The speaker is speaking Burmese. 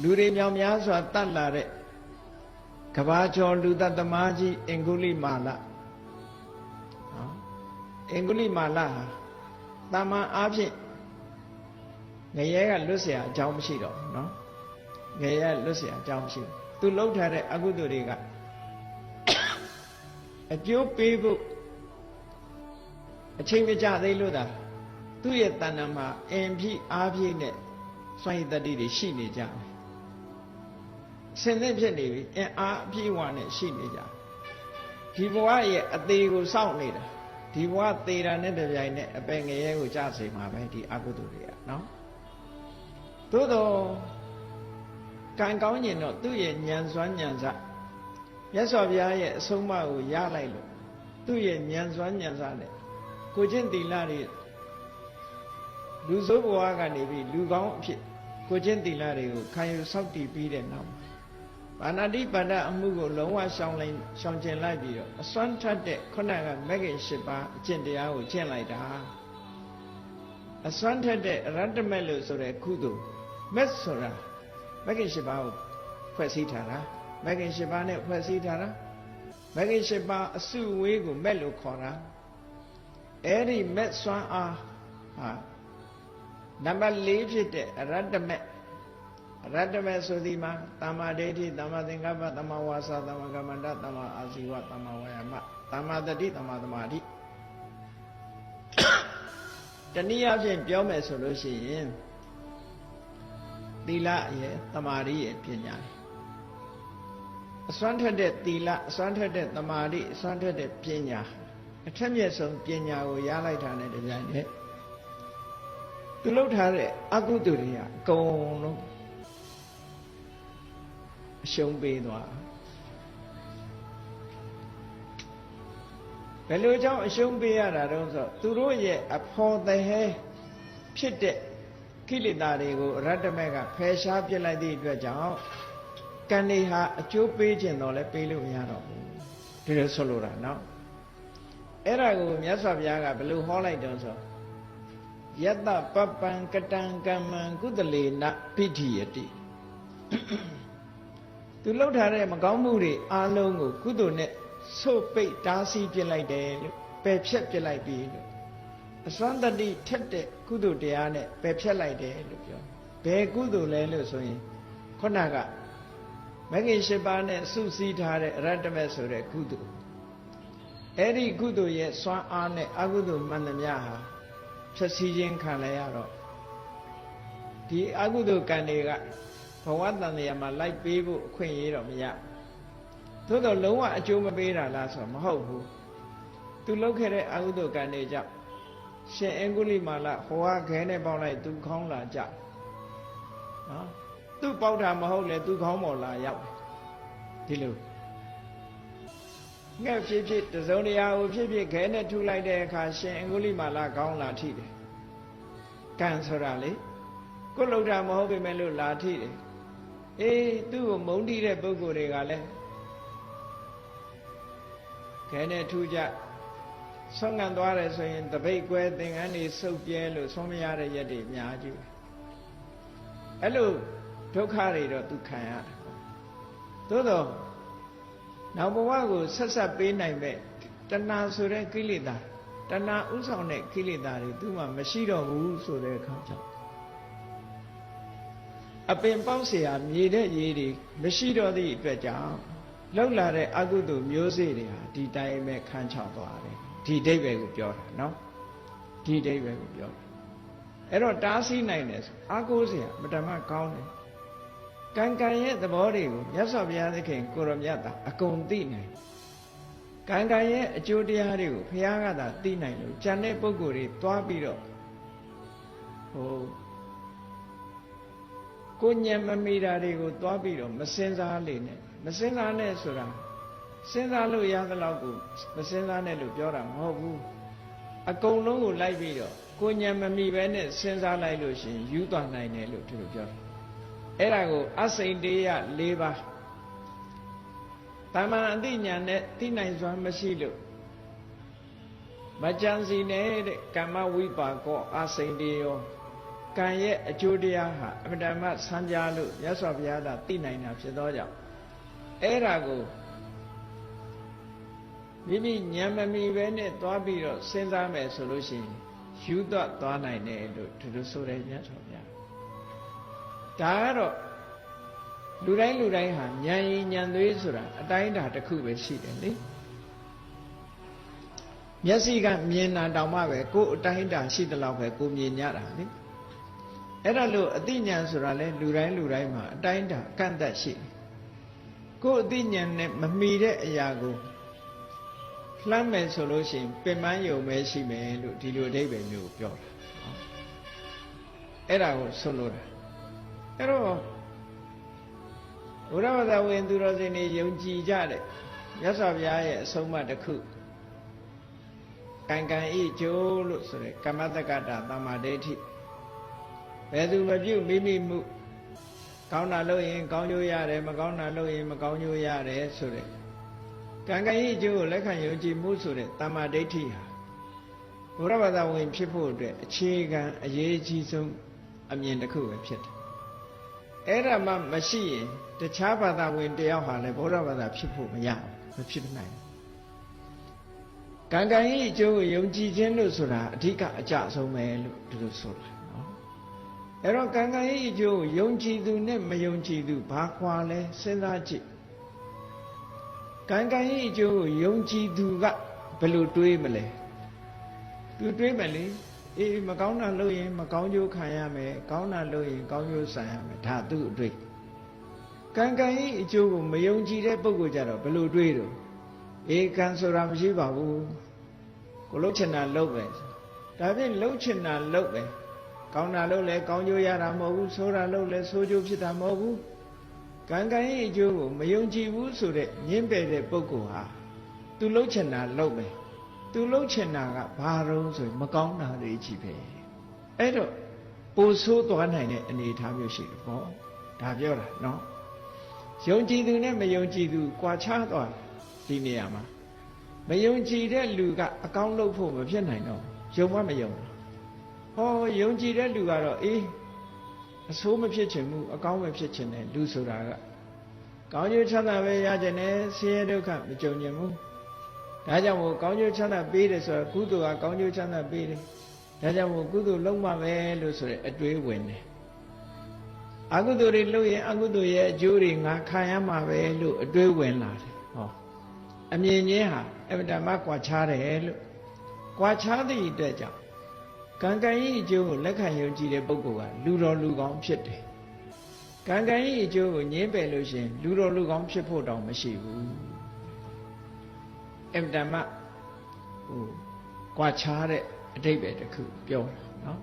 လူတွေမြောင်များစွာတတ်လာတဲ့ကဘာကျော်လူတတ်သမားကြီးအင်္ဂုလိမာလနော်အင်္ဂုလိမာလဟာတာမန်အားဖြင့်ငရဲကလွတ်เสียအကြောင်းမရှိတော့ဘူးနော်ငရဲလွတ်เสียအကြောင်းမရှိဘူးသူလှုပ်ထားတဲ့အကုသိုလ်တွေကအကျိုးပေးဖို့အချိန်မကြသေးလို့သာသူ့ရဲ့တဏ္ဍာမှာအင်ဖြည့်အားဖြည့်နဲ့စွန့်ရည်တတ္တိတွေရှိနေကြတယ် ဆင်သင့်ဖြစ်နေပြီအင်အားအပြည့်အဝနဲ့ရှိနေကြဒီဘဝရဲ့အသေးကိုစောင့်နေတာဒီဘဝသေတာနဲ့တပြိုင်နက်အပင်ငရဲကိုကြားစေမှာပဲဒီအကုသိုလ်တွေကနော်သို့တော့ကံကောင်းရင်တော့သူ့ရဲ့ဉာဏ်စွမ်းဉာဏ်စမြတ်စွာဘုရားရဲ့အဆုံးအမကိုရလိုက်လို့သူ့ရဲ့ဉာဏ်စွမ်းဉာဏ်စနဲ့ကိုချင်းတီလာတွေလူဆိုးဘဝကနေပြီးလူကောင်းအဖြစ်ကိုချင်းတီလာတွေကိုခံယူဆောက်တည်ပြီးတဲ့နောက် ဘာနာတိပါဒအမှုကိုလုံးဝရှောင်လိုက်ရှောင်ကျင်လိုက်ပြီးတော့အစွမ်းထက်တဲ့ခုနကမဂ္ဂင်၈ပါးအကျင့်တရားကိုကျင့်လိုက်တာအစွမ်းထက်တဲ့ရတ္တမက်လို့ဆိုတဲ့ကုသိုလ်မက်ဆိုတာမဂ္ဂင်၈ပါးကိုဖွဲ့စည်းထားတာမဂ္ဂင်၈ပါးနဲ့ဖွဲ့စည်းထားတာမဂ္ဂင်၈ပါးအစုဝေးကိုမက်လို့ခေါ်တာအဲ့ဒီမက်စွမ်းအားဟာနံပါတ်၄ဖြစ်တဲ့အရတ္တမက် ရတ္တမက်ဆိုဒီမှာတမ္မာဒိဋ္ဌိတမ္မာသင်္ကပ္ပတမ္မာဝါစာတမ္မာကမ္မန္တတမ္မာအာဇီဝတမ္မာဝါယာမတမ္မာတတိတမ္မာသမာဓိတနည်းအားဖြင့်ပြောမယ်ဆိုလို့ရှိရင်သီလရဲ့တမာရီရဲ့ပညာရဲ့အစွမ်းထက်တဲ့သီလအစွမ်းထက်တဲ့တမာရီအစွမ်းထက်တဲ့ပညာအထက်မြတ်ဆုံးပညာကိုရလိုက်တာနဲ့တပြိုင်တည်းသူလှုပ်ထားတဲ့အကုသိုလ်တွေကအကုန်လုံး အရှုံးပေးသွားဘယ်လိုကြောင့်အရှုံးပေးရတာတုံးဆိုသူတို့ရဲ့အဖော်တဟဲဖြစ်တဲ့ကိလေသာတွေကိုရတ္တမက်ကဖယ်ရှားပြစ်လိုက်သည့်အတွက်ကြောင့်ကံတွေဟာအကျိုးပေးခြင်းတော့လည်းပေးလို့မရတော့ဘူးဒီလိုဆိုလိုတာနော်အဲ့ဒါကိုမြတ်စွာဘုရားကဘယ်လိုဟောလိုက်တုံးဆိုယတ္တပပံကတံကမ္မံကုသလေနပိဋိယတိ သူလှုပ်ထားတဲ့မကောင်းမှုတွေအားလုံးကိုကုသိုလ်နဲ့ဆို့ပိတ်တားဆီးပြစ်လိုက်တယ်လို့ပယ်ဖြတ်ပြစ်လိုက်ပြီလို့အစွမ်းတတိထက်တဲ့ကုသိုလ်တရားနဲ့ပယ်ဖြတ်လိုက်တယ်လို့ပြောဘယ်ကုသိုလ်လဲလို့ဆိုရင်ခုနကမဂ္ဂင်၈ပါးနဲ့စုစည်းထားတဲ့အရတ္တမက်ဆိုတဲ့ကုသိုလ်အဲ့ဒီကုသိုလ်ရဲ့စွမ်းအားနဲ့အကုသိုလ်မှန်သမျှဟာဖြည့်စည်းခြင်းခံလိုက်ရတော့ဒီအကုသိုလ်ကံတွေက ဘဝတန်တရားမှာလိုက်ပေးဖို့အခွင့်အရေးတော့မရသို့တော့လုံးဝအကျိုးမပေးတာလားဆိုတော့မဟုတ်ဘူးသူလုပ်ခဲ့တဲ့အကုသိုလ်ကံတွေကြောင့်ရှင်အင်္ဂုလိမာလဟောကခဲနဲ့ပေါက်လိုက်သူခေါင်းလာကြနော်သူပေါက်တာမဟုတ်လေသူခေါင်းပေါ်လာရောက်ဒီလိုငှက်ဖြစ်ဖြစ်တစုံတရာကိုဖြစ်ဖြစ်ခဲနဲ့ထုလိုက်တဲ့အခါရှင်အင်္ဂုလိမာလခေါင်းလာထိတယ်ကံဆိုတာလေကိုလှုပ်တာမဟုတ်ပေမဲ့လို့လာထိတယ် အေးသူ့ကိုမုန်းတိတဲ့ပုဂ္ဂိုလ်တွေကလည်းခဲနဲ့ထူကြဆုံးငံသွားတယ်ဆိုရင်တပိတ်ကွဲသင်္ကန်းတွေစုပ်ပြဲလို့ဆုံးမရတဲ့ရက်တွေအများကြီးပဲအဲ့လိုဒုက္ခတွေတော့သူခံရတယ်သို့တော့နောက်ဘဝကိုဆက်ဆက်ပေးနိုင်မဲ့တဏှာဆိုတဲ့ကိလေသာတဏှာဥဆောင်တဲ့ကိလေသာတွေသူ့မှာမရှိတော့ဘူးဆိုတဲ့အခါကျတော့ အပင်ပေါက်เสียမြေတဲ့ရေတွေမရှိတော့သည့်အတွက်ကြောင့်လောက်လာတဲ့အကုသိုလ်မျိုးစေ့တွေဟာဒီတိုင်းပဲခန်းချောက်သွားတယ်ဒီအိဗယ်ကိုပြောတာနော်ဒီအိဗယ်ကိုပြောတာအဲ့တော့တားဆီးနိုင်တယ်ဆိုအာကိုးเสียမတမကောင်းတယ်ကံကံရဲ့သဘောတွေကိုမြတ်စွာဘုရားသခင်ကိုရမြတ်တာအကုန်သိနိုင်ကံကံရဲ့အကျိုးတရားတွေကိုဘုရားကသာသိနိုင်လို့ဉာဏ်တဲ့ပုဂ္ဂိုလ်တွေသွားပြီးတော့ဟို ကိုညံမမိတာတွေကိုသွားပြီးတော့မစင်စားလေနဲ့မစင်စားနဲ့ဆိုတာစဉ်းစားလို့ရသလောက်ကိုမစဉ်းစားနဲ့လို့ပြောတာမဟုတ်ဘူးအကုန်လုံးကိုလိုက်ပြီးတော့ကိုညံမမိပဲနဲ့စဉ်းစားလိုက်လို့ရှိရင်ယူသွားနိုင်တယ်လို့သူတို့ပြောတယ်အဲ့ဒါကိုအစိန်တေယ၄ပါးတမန်အသိဉာဏ်နဲ့သိနိုင်စွမ်းမရှိလို့မကြံစီနဲ့တဲ့ကမ္မဝိပါကောအစိန်တေယော ကံရဲ့အကျိုးတရားဟာအမှန်တမ်းဆန်းပြလို့မြတ်စွာဘုရားကသိနိုင်တာဖြစ်သောကြောင့်အဲ့ဒါကိုမိမိဉာဏ်မမီပဲနဲ့သွားပြီးတော့စဉ်းစားမယ်ဆိုလို့ရှိရင်ယူတော့သွားနိုင်တယ်လို့သူတို့ဆိုတယ်မြတ်စွာဘုရားဒါကတော့လူတိုင်းလူတိုင်းဟာဉာဏ်ရည်ဉာဏ်သွေးဆိုတာအတိုင်းအတာတစ်ခုပဲရှိတယ်လေမျက်စိကမြင်တာတောင်မှပဲကိုယ်အတိုင်းအတာရှိသလောက်ပဲကိုမြင်ရတာလေ အဲ့ဒါလို့အသိဉာဏ်ဆိုတာလဲလူတိုင်းလူတိုင်းမှာအတိုင်းအတာကန့်သက်ရှိတယ်ကိုယ်အသိဉာဏ်နဲ့မမီတဲ့အရာကိုလှမ်းမယ်ဆိုလို့ရှိရင်ပင်ပန်းယုံပဲရှိမယ်လို့ဒီလိုအဓိပ္ပာယ်မျိုးကိုပြောတာအဲ့ဒါကိုဆွလို့တာအဲ့တော့ဘုရားဘာသာဝင်သူတော်စင်တွေယုံကြည်ကြတဲ့မြတ်စွာဘုရားရဲ့အဆုံးအမတစ်ခုကံကံဤကျိုးလို့ဆိုရယ်ကမ္မတက္ကတာတမ္မာဒိဋ္ဌိ ဘယ်သူမပြုမိမိမှုကောင်းတာလုပ်ရင်ကောင်းကျိုးရတယ်မကောင်းတာလုပ်ရင်မကောင်းကျိုးရတယ်ဆိုတဲ့ကံကံဤကျိုးကိုလက်ခံယုံကြည်မှုဆိုတဲ့တမ္မာဒိဋ္ဌိဟာဘုရားဘာသာဝင်ဖြစ်ဖို့အတွက်အခြေခံအရေးကြီးဆုံးအမြင်တစ်ခုပဲဖြစ်တယ်အဲ့ဒါမှမရှိရင်တခြားဘာသာဝင်တယောက်ဟာလည်းဘုရားဘာသာဖြစ်ဖို့မရဘူးမဖြစ်နိုင်ဘူးကံကံဤအကျိုးကိုယုံကြည်ခြင်းလို့ဆိုတာအဓိကအကျဆုံးပဲလို့ဒီလိုဆိုတာနော် အဲ့တော့ကံကံဤအကျိုးကိုယုံကြည်သူနဲ့မယုံကြည်သူဘာခွာလဲစဉ်းစားကြည့်ကံကံဤအကျိုးကိုယုံကြည်သူကဘယ်လိုတွေးမလဲသူတွေးမယ်လေအေးမကောင်းတာလုပ်ရင်မကောင်းကျိုးခံရမယ်ကောင်းတာလုပ်ရင်ကောင်းကျိုးဆံရမယ်ဒါသူ့အတွေ့ကံကံဤအကျိုးကိုမယုံကြည်တဲ့ပုဂ္ဂိုလ်ကြတော့ဘယ်လိုတွေးတော့အေးကံဆိုတာမရှိပါဘူးကိုလှုပ်ချင်တာလှုပ်ပဲဒါဖြင့်လှုပ်ချင်တာလှုပ်ပဲ ကောင်းတာလှုပ်လဲကောင်းကျိုးရတာမဟုတ်ဘူးဆိုးတာလှုပ်လဲဆိုးကျိုးဖြစ်တာမဟုတ်ဘူးကံကံရဲ့အကျိုးကိုမယုံကြည်ဘူးဆိုတဲ့ညင်းပယ်တဲ့ပုဂ္ဂိုလ်ဟာသူလှုပ်ချင်တာလှုပ်ပဲသူလှုပ်ချင်တာကဘာတုံးဆိုရင်မကောင်းတာတွေကြီးပဲအဲ့တော့ပိုဆိုးသွားနိုင်တဲ့အနေအထားမျိုးရှိတယ်ပေါ့ဒါပြောတာနော်ယုံကြည်သူနဲ့မယုံကြည်သူကွာခြားသွားဒီနေရာမှာမယုံကြည်တဲ့လူကအကောင်းလုပ်ဖို့မဖြစ်နိုင်တော့ယုံမမယုံ ဟောယုံကြည်တဲ့လူကတော့အေးအဆိုးမဖြစ်ချင်ဘူးအကောင်းပဲဖြစ်ချင်တယ်လူဆိုတာကကောင်းကျိုးချမ်းသာပဲရကြတယ်ဆင်းရဲဒုက္ခမကြုံညင်ဘူးဒါကြောင့်မို့ကောင်းကျိုးချမ်းသာပေးတယ်ဆိုတော့ကုသိုလ်ကကောင်းကျိုးချမ်းသာပေးတယ်ဒါကြောင့်မို့ကုသိုလ်လုံးမပဲလို့ဆိုတဲ့အတွေးဝင်တယ်အကုသိုလ်တွေလုပ်ရင်အကုသိုလ်ရဲ့အကျိုးတွေငါခံရမှာပဲလို့အတွေးဝင်လာတယ်ဟောအမြင်ချင်းဟာအဗ္ဗဓမ္မကွာခြားတယ်လို့ကွာခြားသည့်အတွက်ကြောင့် ကံကံဤအကျိုးကိုလက်ခံယုံကြည်တဲ့ပုဂ္ဂိုလ်ကလူတော်လူကောင်းဖြစ်တယ်ကံကံဤအကျိုးကိုငြင်းပယ်လို့ရှင်လူတော်လူကောင်းဖြစ်ဖို့တောင်မရှိဘူးအဗ္ဗဓမ္မဟိုကွာခြားတဲ့အတိတ်ပဲတစ်ခုပြောတာနော်